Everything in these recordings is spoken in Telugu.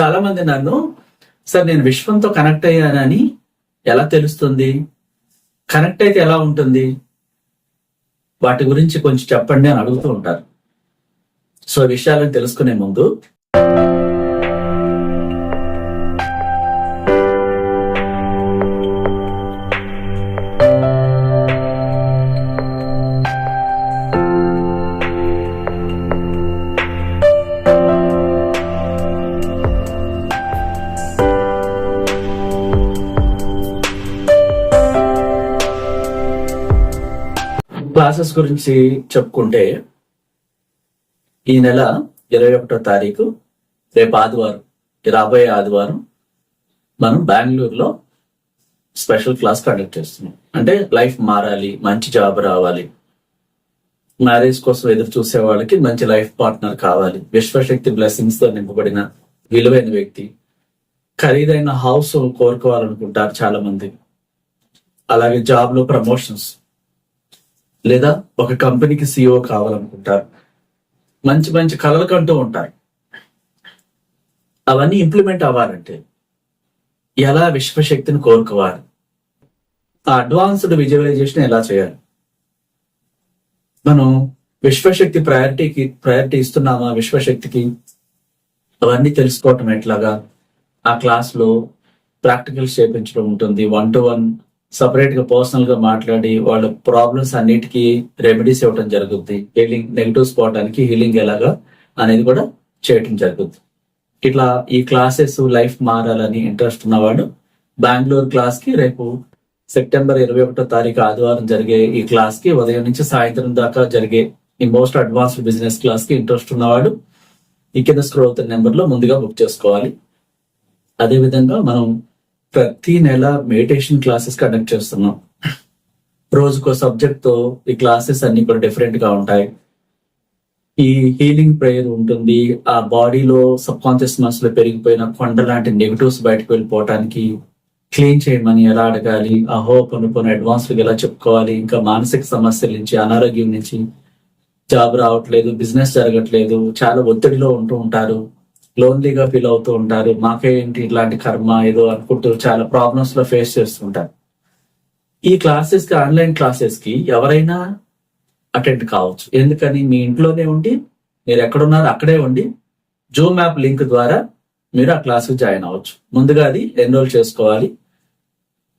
చాలా మంది నన్ను సార్ నేను విశ్వంతో కనెక్ట్ అయ్యానని ఎలా తెలుస్తుంది? కనెక్ట్ అయితే ఎలా ఉంటుంది? వాటి గురించి కొంచెం చెప్పండి అని అడుగుతూ ఉంటారు. సో విషయాలను తెలుసుకునే ముందు క్లాసెస్ గురించి చెప్పుకుంటే ఈ నెల ఇరవై ఒకటో తారీఖు రేపు ఆదివారం రాబోయే ఆదివారం మనం బెంగళూరులో స్పెషల్ క్లాస్ కండక్ట్ చేస్తున్నాం. అంటే లైఫ్ మారాలి మంచి జాబ్ రావాలి. మ్యారేజ్ కోసం ఎదురు చూసే వాళ్ళకి మంచి లైఫ్ పార్ట్నర్ కావాలి. విశ్వశక్తి బ్లెస్సింగ్స్తో నింపబడిన విలువైన వ్యక్తి. ఖరీదైన హౌస్ కోరుకోవాలనుకుంటారు చాలా మంది అలాగే జాబ్లో ప్రమోషన్స్. లేదా ఒక కంపెనీకి సిఇఓ కావాలనుకుంటారు. మంచి మంచి కళలు కంటూ ఉంటాయి. అవన్నీ ఇంప్లిమెంట్ అవ్వాలంటే ఎలా విశ్వశక్తిని కోరుకోవాలి? ఆ అడ్వాన్స్డ్ విజువలైజేషన్ ఎలా చేయాలి? మనం విశ్వశక్తి ప్రయారిటీకి ప్రయారిటీ ఇస్తున్నామా విశ్వశక్తికి? అవన్నీ తెలుసుకోవటం ఎట్లాగా? ఆ క్లాస్లో ప్రాక్టికల్స్ చేపించడం ఉంటుంది. వన్ టు వన్ సపరేట్గా పర్సనల్గా మాట్లాడి వాళ్ళ ప్రాబ్లమ్స్ అన్నిటికీ రెమెడీస్ ఇవ్వడం జరుగుద్ది. హీలింగ్ నెగిటివ్ పోవడానికి హీలింగ్ ఎలాగా అనేది కూడా చేయటం జరుగుద్ది. ఇట్లా ఈ క్లాసెస్ లైఫ్ మారాలని ఇంట్రెస్ట్ ఉన్నవాడు బెంగళూరు క్లాస్కి రేపు సెప్టెంబర్ ఇరవై ఒకటో తారీఖు ఆదివారం జరిగే ఈ క్లాస్కి ఉదయం నుంచి సాయంత్రం దాకా జరిగే ఈ మోస్ట్ అడ్వాన్స్డ్ బిజినెస్ క్లాస్కి ఇంట్రెస్ట్ ఉన్నవాడు ఈ కింద స్క్రోల్ అవుతున్న నెంబర్లో ముందుగా బుక్ చేసుకోవాలి. అదేవిధంగా మనం ప్రతి నెల మెడిటేషన్ క్లాసెస్ కండక్ట్ చేస్తున్నాం. రోజుకో సబ్జెక్ట్తో ఈ క్లాసెస్ అన్ని కూడా డిఫరెంట్గా ఉంటాయి. ఈ హీలింగ్ ప్రేయర్ ఉంటుంది. ఆ బాడీలో సబ్ కాన్షియస్ మనసులో పెరిగిపోయిన కొండ లాంటి నెగిటివ్స్ బయటకు వెళ్ళిపోవటానికి క్లీన్ చేయమని ఎలా అడగాలి? ఆ హోప్ అనుకుని అడ్వాన్స్ ఎలా చెప్పుకోవాలి? ఇంకా మానసిక సమస్యల నుంచి అనారోగ్యం నుంచి జాబ్ రావట్లేదు బిజినెస్ జరగట్లేదు చాలా ఒత్తిడిలో ఉంటూ ఉంటారు. లోన్లీగా ఫీల్ అవుతూ ఉంటారు. మాకేంటి ఇట్లాంటి కర్మ ఏదో అనుకుంటూ చాలా ప్రాబ్లమ్స్లో ఫేస్ చేస్తుంటారు. ఈ క్లాసెస్కి ఆన్లైన్ క్లాసెస్కి ఎవరైనా అటెండ్ కావచ్చు. ఎందుకని? మీ ఇంట్లోనే ఉండి మీరు ఎక్కడున్నారో అక్కడే ఉండి జూమ్ యాప్ లింక్ ద్వారా మీరు ఆ క్లాస్కి జాయిన్ అవ్వచ్చు. ముందుగా అది ఎన్రోల్ చేసుకోవాలి.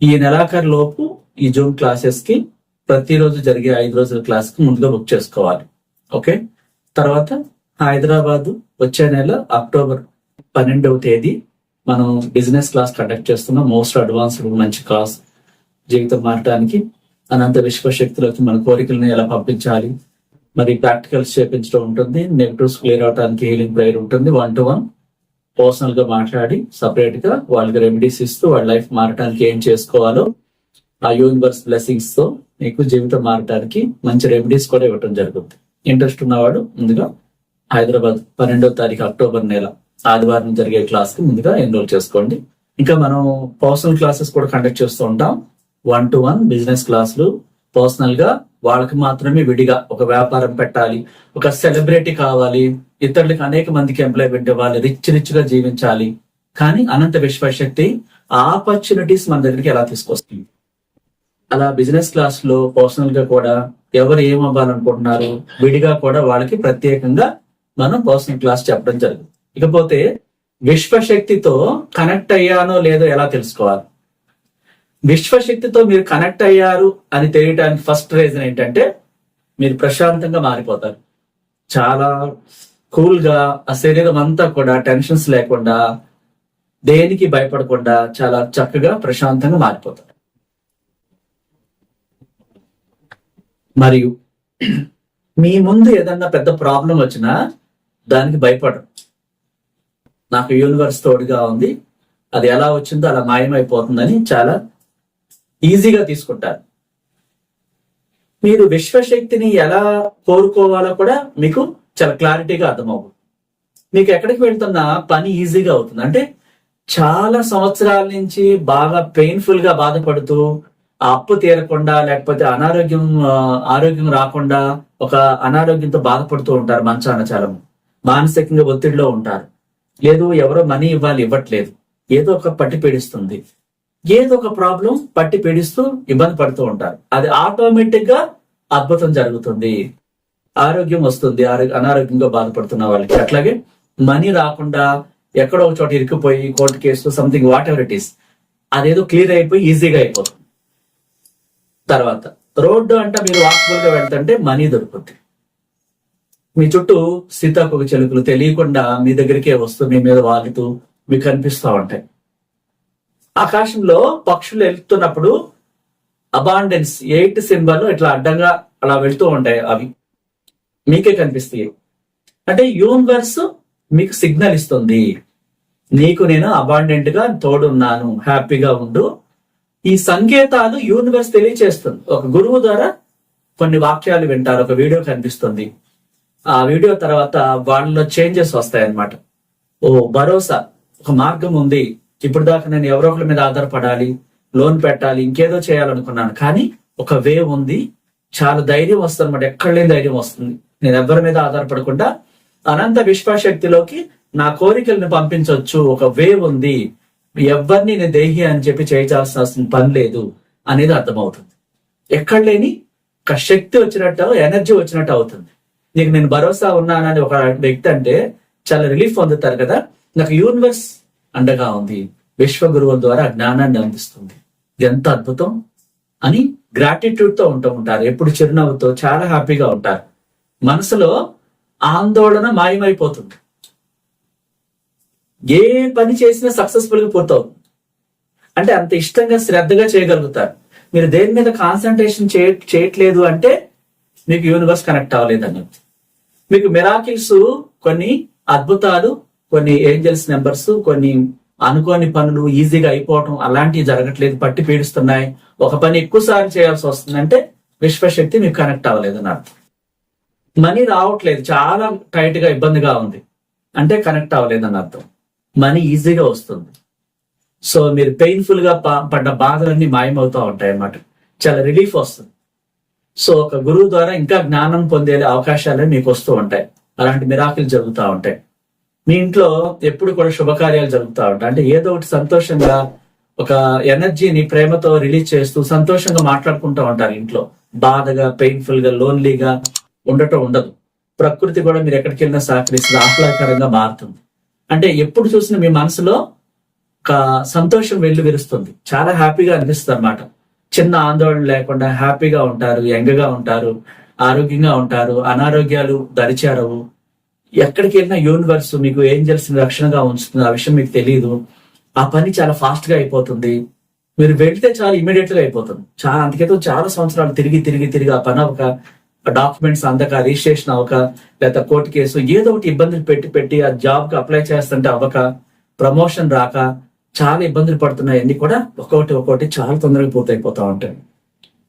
ఈ నెలాఖరు లోపు ఈ జూమ్ క్లాసెస్కి ప్రతిరోజు జరిగే ఐదు రోజుల క్లాస్కి ముందుగా బుక్ చేసుకోవాలి. ఓకే తర్వాత హైదరాబాద్ వచ్చే నెల అక్టోబర్ పన్నెండవ తేదీ మనం బిజినెస్ క్లాస్ కండక్ట్ చేస్తున్నాం. మోస్ట్ అడ్వాన్స్డ్ మంచి క్లాస్ జీవితం మారటానికి అనంత విశ్వశక్తిలోకి మన కోరికలను ఎలా పంపించాలి? మరి ప్రాక్టికల్స్ చేపించడం ఉంటుంది. నెగిటివ్స్ క్లియర్ అవడానికి హీలింగ్ ప్రేయర్ ఉంటుంది. వన్ టు వన్ పర్సనల్గా మాట్లాడి సపరేట్గా వాళ్ళకి రెమెడీస్ ఇస్తూ వాళ్ళ లైఫ్ మారటానికి ఏం చేసుకోవాలో ఆ యూనివర్స్ బ్లెస్సింగ్స్తో మీకు జీవితం మారటానికి మంచి రెమెడీస్ కూడా ఇవ్వటం జరుగుతుంది. ఇంట్రెస్ట్ ఉన్నవాడు ముందుగా హైదరాబాద్ పన్నెండో తారీఖు అక్టోబర్ నెల ఆదివారం జరిగే క్లాస్కి ముందుగా ఎన్రోల్ చేసుకోండి. ఇంకా మనం పర్సనల్ క్లాసెస్ కూడా కండక్ట్ చేస్తూ ఉంటాం. వన్ టు వన్ బిజినెస్ క్లాసులు పర్సనల్గా వాళ్ళకి మాత్రమే విడిగా ఒక వ్యాపారం పెట్టాలి ఒక సెలబ్రిటీ కావాలి ఇతరులకు అనేక మందికి ఎంప్లాయ్మెంట్ ఇవ్వాలి రిచ్ రిచ్గా జీవించాలి. కానీ అనంత విశ్వశక్తి ఆపర్చునిటీస్ మన దగ్గరికి ఎలా తీసుకొస్తుంది? అలా బిజినెస్ క్లాస్లో పర్సనల్గా కూడా ఎవరు ఏం అవ్వాలనుకుంటున్నారు? విడిగా కూడా వాళ్ళకి ప్రత్యేకంగా మనం పర్సనల్ క్లాస్ చెప్పడం జరుగుతుంది ఇకపోతే విశ్వశక్తితో కనెక్ట్ అయ్యానో లేదో ఎలా తెలుసుకోవాలి? విశ్వశక్తితో మీరు కనెక్ట్ అయ్యారు అని తెలియటానికి ఫస్ట్ రీజన్ ఏంటంటే మీరు ప్రశాంతంగా మారిపోతారు. చాలా కూల్గా ఆ శరీరం అంతా కూడా టెన్షన్స్ లేకుండా దేనికి భయపడకుండా చాలా చక్కగా ప్రశాంతంగా మారిపోతారు. మరియు మీ ముందు ఏదన్నా పెద్ద ప్రాబ్లం వచ్చినా దానికి భయపడరు. నాకు యూనివర్స్ తోడుగా ఉంది. అది ఎలా వచ్చిందో అలా మాయమైపోతుందని చాలా ఈజీగా తీసుకుంటారు. మీరు విశ్వశక్తిని ఎలా కోరుకోవాలో కూడా మీకు చాలా క్లారిటీగా అర్థమవుతుంది. మీకు ఎక్కడికి వెళ్తున్నా పని ఈజీగా అవుతుంది. అంటే చాలా సంవత్సరాల నుంచి బాగా పెయిన్ఫుల్గా బాధపడుతూ ఆ అప్పు తీరకుండా లేకపోతే అనారోగ్యం ఆరోగ్యం రాకుండా ఒక అనారోగ్యంతో బాధపడుతూ ఉంటారు మంచాన చాలా మానసికంగా ఒత్తిడిలో ఉంటారు. లేదు ఎవరో మనీ ఇవ్వాలి ఇవ్వట్లేదు. ఏదో ఒక పట్టి పీడిస్తుంది. ఏదో ఒక ప్రాబ్లం పట్టి పీడిస్తూ ఇబ్బంది పడుతూ ఉంటారు. అది ఆటోమేటిక్గా అద్భుతం జరుగుతుంది. ఆరోగ్యం వస్తుంది. అనారోగ్యంగా బాధపడుతున్న వాళ్ళకి. అట్లాగే మనీ రాకుండా ఎక్కడో ఒక చోట ఇరికిపోయి court case something whatever it is అదేదో క్లియర్ అయిపోయి ఈజీగా అయిపోతుంది. తర్వాత రోడ్డు అంటే మీరు వాక్బుల్గా వెళ్తుంటే మనీ దొరుకుతుంది మీ చుట్టూ సీతాకోక చిలుకలు తెలియకుండా మీ దగ్గరికే వస్తూ మీ మీద వాలుతూ మీకు కనిపిస్తూ ఉంటాయి. ఆకాశంలో పక్షులు వెళ్తున్నప్పుడు అబాండెన్స్ ఎయిట్ సింబల్ ఇట్లా అడ్డంగా అలా వెళ్తూ ఉంటాయి అవి. మీకే కనిపిస్తాయి. అంటే యూనివర్స్ మీకు సిగ్నల్ ఇస్తుంది. నీకు నేను అబాండెంట్గా తోడున్నాను హ్యాపీగా ఉండు. ఈ సంకేతాలు యూనివర్స్ తెలియచేస్తుంది. ఒక గురువు ద్వారా కొన్ని వాక్యాలు వింటారు ఒక వీడియో కనిపిస్తుంది. ఆ వీడియో తర్వాత వాళ్ళలో చేంజెస్ వస్తాయి అన్నమాట ఓ భరోసా ఒక మార్గం ఉంది. ఇప్పుడు దాకా నేను ఎవరో ఒకరి మీద ఆధారపడాలి లోన్ పెట్టాలి ఇంకేదో చేయాలనుకున్నాను. కానీ ఒక వే ఉంది. చాలా ధైర్యం వస్తుంది అనమాట ఎక్కడ లేని ధైర్యం వస్తుంది. నేను ఎవరి మీద ఆధారపడకుండా అనంత విశ్వశక్తిలోకి నా కోరికల్ని పంపించవచ్చు ఒక వే ఉంది. ఎవరిని నేను దేహి అని చెప్పి చేయించాల్సిన పని లేదు అనేది అర్థమవుతుంది. ఎక్కడ లేని ఒక శక్తి వచ్చినట్టు ఎనర్జీ వచ్చినట్టు అవుతుంది. నీకు నేను భరోసా ఉన్నానని ఒక వ్యక్తి అంటే చాలా రిలీఫ్ పొందుతారు కదా. నాకు యూనివర్స్ అండగా ఉంది. విశ్వ గురువుల ద్వారా జ్ఞానాన్ని అందిస్తుంది. ఎంత అద్భుతం అని గ్రాటిట్యూడ్తో ఉంటూ ఉంటారు. ఎప్పుడు చిరునవ్వుతో చాలా హ్యాపీగా ఉంటారు. మనసులో ఆందోళన మాయమైపోతుంది. ఏ పని చేసినా సక్సెస్ఫుల్గా పూర్తవుతుంది. అంటే అంత ఇష్టంగా శ్రద్ధగా చేయగలుగుతారు. మీరు దేని మీద కాన్సన్ట్రేషన్ చేయ చేయట్లేదు అంటే మీకు యూనివర్స్ కనెక్ట్ అవ్వలేదు అన్నట్టు మీకు మిరాకిల్స్ కొన్ని అద్భుతాలు కొన్ని ఏంజల్స్ నెంబర్స్ కొన్ని అనుకోని పనులు ఈజీగా అయిపోవటం అలాంటివి జరగట్లేదు పట్టి పీడిస్తున్నాయి. ఒక పని ఎక్కువ సార్లు చేయాల్సి వస్తుందంటే విశ్వశక్తి మీకు కనెక్ట్ అవ్వలేదు అని అర్థం. మనీ రావట్లేదు చాలా టైట్గా ఇబ్బందిగా ఉంది. అంటే కనెక్ట్ అవ్వలేదు అని అర్థం. మనీ ఈజీగా వస్తుంది. సో మీరు పెయిన్ఫుల్గా పడ్డ బాధలన్నీ మాయమవుతూ ఉంటాయి అన్నమాట చాలా రిలీఫ్ వస్తుంది. సో ఒక గురువు ద్వారా ఇంకా జ్ఞానం పొందే అవకాశాలు మీకు వస్తూ ఉంటాయి. అలాంటి మిరాకులు జరుగుతూ ఉంటాయి. మీ ఇంట్లో ఎప్పుడు కూడా శుభకార్యాలు జరుగుతూ ఉంటాయి. అంటే ఏదో ఒకటి సంతోషంగా ఒక ఎనర్జీని ప్రేమతో రిలీజ్ చేస్తూ సంతోషంగా మాట్లాడుకుంటూ ఉంటారు ఇంట్లో. బాధగా పెయిన్ఫుల్గా లోన్లీగా ఉండటం ఉండదు. ప్రకృతి కూడా మీరు ఎక్కడికి వెళ్ళినా సహకరిస్తుంది ఆహ్లాదకరంగా మారుతుంది. అంటే ఎప్పుడు చూసినా మీ మనసులో ఒక సంతోషం వెళ్ళి విరుస్తుంది చాలా హ్యాపీగా అనిపిస్తుంది అనమాట చిన్న ఆందోళన లేకుండా హ్యాపీగా ఉంటారు యంగగా ఉంటారు ఆరోగ్యంగా ఉంటారు అనారోగ్యాలు దరిచేరవు. ఎక్కడికి వెళ్ళినా యూనివర్స్ మీకు ఏంజల్స్ రక్షణగా ఉంచుతుంది. ఆ విషయం మీకు తెలియదు ఆ పని చాలా ఫాస్ట్గా అయిపోతుంది. మీరు వెళ్తే చాలా ఇమీడియట్గా అయిపోతుంది. చాలా అందుకేతో చాలా సంవత్సరాలు తిరిగి తిరిగి తిరిగి ఆ పని ఒక డాక్యుమెంట్స్ అందక రిజిస్ట్రేషన్ అవ్వక లేదా కోర్టు కేసు ఏదో ఒకటి ఇబ్బందులు పెట్టి పెట్టి ఆ జాబ్కి అప్లై చేస్తుంటే అవ్వక ప్రమోషన్ రాక చాలా ఇబ్బందులు పడుతున్నాయన్నీ కూడా ఒక్కొక్కటి ఒక్కొక్కటి చాలా తొందరగా పూర్తయిపోతా ఉంటాయి.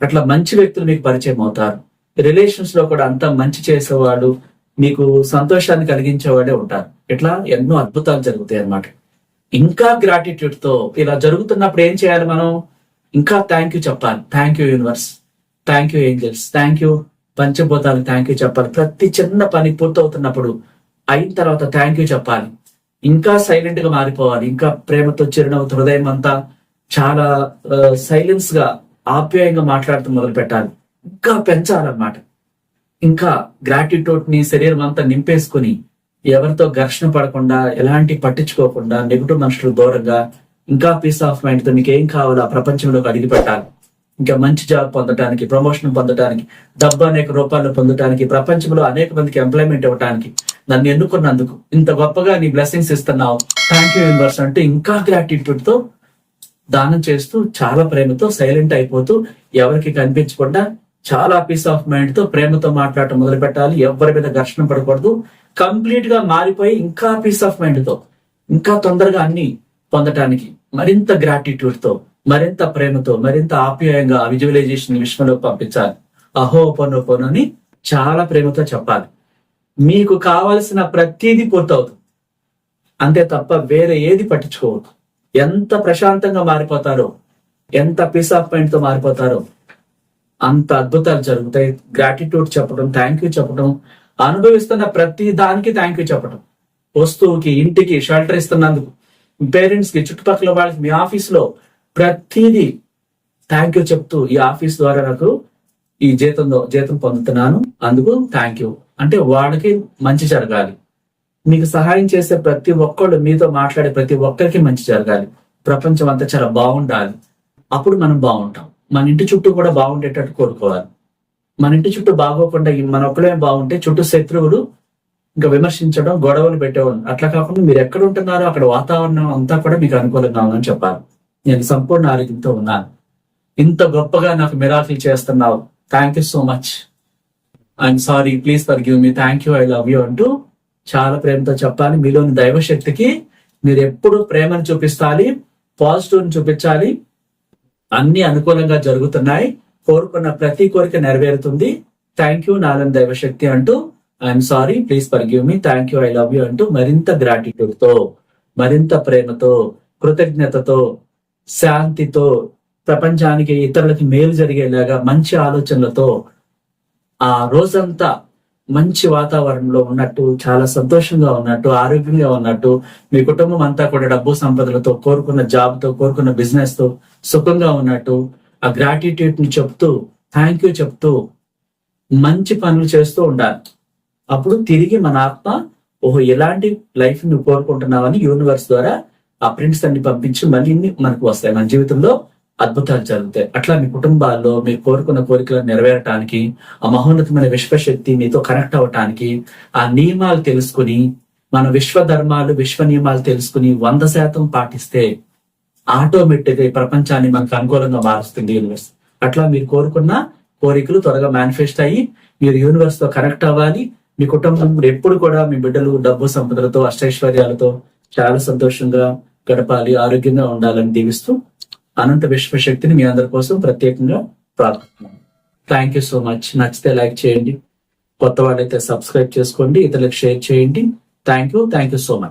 అట్లా మంచి వ్యక్తులు మీకు పరిచయం అవుతారు. రిలేషన్స్లో కూడా అంతా మంచి చేసేవాళ్ళు మీకు సంతోషాన్ని కలిగించేవాడే ఉంటారు. ఇట్లా ఎన్నో అద్భుతాలు జరుగుతాయి అన్నమాట. ఇంకా గ్రాటిట్యూడ్తో ఇలా జరుగుతున్నప్పుడు ఏం చేయాలి మనం? ఇంకా థ్యాంక్ యూ చెప్పాలి. Thank you universe thank you angels thank you పంచభూతాలు. థ్యాంక్ యూ చెప్పాలి. ప్రతి చిన్న పని పూర్తవుతున్నప్పుడు అయిన తర్వాత థ్యాంక్ యూ చెప్పాలి. ఇంకా సైలెంట్గా మారిపోవాలి ఇంకా ప్రేమతో చిరునవ్వుతో హృదయం అంతా చాలా సైలెన్స్గా ఆప్యాయంగా మాట్లాడుతూ మొదలు పెట్టాలి. ఇంకా పెంచాలన్నమాట. ఇంకా గ్రాటిట్యూడ్ని శరీరం అంతా నింపేసుకుని ఎవరితో ఘర్షణ పడకుండా ఎలాంటి పట్టించుకోకుండా నెగిటివ్ మనుషులు దూరంగా ఇంకా పీస్ ఆఫ్ మైండ్తో మీకు ఏం కావాలో ఆ ప్రపంచంలోకి అడిగి పెట్టాలి ఇంకా మంచి జాబ్ పొందడానికి ప్రమోషన్ పొందడానికి డబ్బు అనేక రూపాయలు పొందడానికి ప్రపంచంలో అనేక మందికి ఎంప్లాయ్మెంట్ ఇవ్వడానికి నన్ను ఎన్నుకున్నందుకు ఇంత గొప్పగా నీ బ్లెస్సింగ్స్ ఇస్తున్నావు. థ్యాంక్ యూ యూనివర్స్ అంటే ఇంకా గ్రాటిట్యూడ్తో దానం చేస్తూ చాలా ప్రేమతో సైలెంట్ అయిపోతూ ఎవరికి కనిపించకుండా చాలా పీస్ ఆఫ్ మైండ్తో ప్రేమతో మాట్లాడటం మొదలు పెట్టాలి. ఎవరి మీద ఘర్షణ పడకూడదు. కంప్లీట్గా మారిపోయి ఇంకా పీస్ ఆఫ్ మైండ్తో ఇంకా తొందరగా అన్ని పొందటానికి మరింత గ్రాటిట్యూడ్తో మరింత ప్రేమతో మరింత ఆప్యాయంగా విజువలైజేషన్ విశ్వంలో పంపించాలి. అహోపనోపను అని చాలా ప్రేమతో చెప్పాలి. మీకు కావలసిన ప్రతిదీ పూర్తవుతుంది. అంతే తప్ప వేరే ఏది పట్టించుకోవద్దు. ఎంత ప్రశాంతంగా మారిపోతారో ఎంత పీస్ ఆఫ్ మైండ్తో మారిపోతారో అంత అద్భుతాలు జరుగుతాయి. గ్రాటిట్యూడ్ చెప్పడం థ్యాంక్ యూ చెప్పడం అనుభవిస్తున్న ప్రతి దానికి థ్యాంక్ యూ చెప్పడం వస్తువుకి ఇంటికి షెల్టర్ ఇస్తున్నందుకు పేరెంట్స్కి చుట్టుపక్కల వాళ్ళకి మీ ఆఫీస్లో ప్రతిదీ థ్యాంక్ యూ చెప్తూ ఈ ఆఫీస్ ద్వారా నాకు ఈ జీతంలో జీతం పొందుతున్నాను. అందుకు థ్యాంక్ యూ అంటే వాడికి మంచి జరగాలి. మీకు సహాయం చేసే ప్రతి ఒక్కళ్ళు మీతో మాట్లాడే ప్రతి ఒక్కరికి మంచి జరగాలి. ప్రపంచం అంతా చాలా బాగుండాలి. అప్పుడు మనం బాగుంటాం. మన ఇంటి చుట్టూ కూడా బాగుండేటట్టు కోరుకోవాలి. మన ఇంటి చుట్టూ బాగోకుండా మన ఒక్కడే బాగుంటే చుట్టూ శత్రువులు ఇంకా విమర్శించడం గొడవలు పెట్టేవాళ్ళు. అట్లా కాకుండా మీరు ఎక్కడ ఉంటున్నారో అక్కడ వాతావరణం అంతా కూడా మీకు అనుకూలంగా ఉందని చెప్పాలి. నేను సంపూర్ణ ఆరోగ్యంతో ఉన్నాను. ఇంత గొప్పగా నాకు మిరాఫీ చేస్తున్నావు. Thank you so much I'm sorry please forgive me thank you I love you అంటూ చాలా ప్రేమతో చెప్పాలి. మీలోని దైవ శక్తికి మీరు ఎప్పుడు ప్రేమను చూపిస్తాలి పాజిటివ్ చూపించాలి. అన్ని అనుకూలంగా జరుగుతున్నాయి. కోరుకున్న ప్రతి కోరిక నెరవేరుతుంది. థ్యాంక్ యూ నాలని దైవశక్తి అంటూ I'm sorry please forgive me thank you I love you అంటూ మరింత గ్రాటిట్యూడ్తో మరింత ప్రేమతో కృతజ్ఞతతో శాంతితో ప్రపంచానికి ఇతరులకి మేలు జరిగేలాగా మంచి ఆలోచనలతో ఆ రోజంతా మంచి వాతావరణంలో ఉన్నట్టు చాలా సంతోషంగా ఉన్నట్టు ఆరోగ్యంగా ఉన్నట్టు మీ కుటుంబం అంతా కూడా డబ్బు సంపదలతో కోరుకున్న జాబ్తో కోరుకున్న బిజినెస్తో సుఖంగా ఉన్నట్టు ఆ గ్రాటిట్యూడ్ని చెప్తూ థ్యాంక్ యూ చెప్తూ మంచి పనులు చేస్తూ ఉండాలి. అప్పుడు తిరిగి మన ఆత్మ ఓహో ఎలాంటి లైఫ్ నువ్వు కోరుకుంటున్నావని యూనివర్స్ ద్వారా ఆ ప్రింట్స్ అన్ని పంపించి మళ్ళీ మనకు వస్తాయి. మన జీవితంలో అద్భుతాలు జరుగుతాయి. అట్లా మీ కుటుంబాల్లో మీరు కోరుకున్న కోరికలను నెరవేరటానికి ఆ మహోన్నతమైన విశ్వశక్తి మీతో కనెక్ట్ అవ్వటానికి ఆ నియమాలు తెలుసుకుని మన విశ్వ ధర్మాలు విశ్వ నియమాలు తెలుసుకుని వంద శాతం పాటిస్తే ఆటోమేటిక్గా ఈ ప్రపంచాన్ని మనకు అనుకూలంగా మారుస్తుంది యూనివర్స్ అట్లా మీరు కోరుకున్న కోరికలు త్వరగా మేనిఫెస్ట్ అయ్యి మీరు యూనివర్స్తో కనెక్ట్ అవ్వాలి. మీ కుటుంబం ఎప్పుడు కూడా మీ బిడ్డలు డబ్బు సంపదలతో అష్టైశ్వర్యాలతో చాలా సంతోషంగా గడపాలి ఆరోగ్యంగా ఉండాలని దీవిస్తూ అనంత విశ్వశక్తిని మీ అందరి కోసం ప్రత్యేకంగా ప్రార్థిస్తున్నాను. థ్యాంక్ యూ సో మచ్ నచ్చితే లైక్ చేయండి. కొత్త వాళ్ళైతే సబ్స్క్రైబ్ చేసుకోండి. ఇతరులకు షేర్ చేయండి. Thank you thank you so much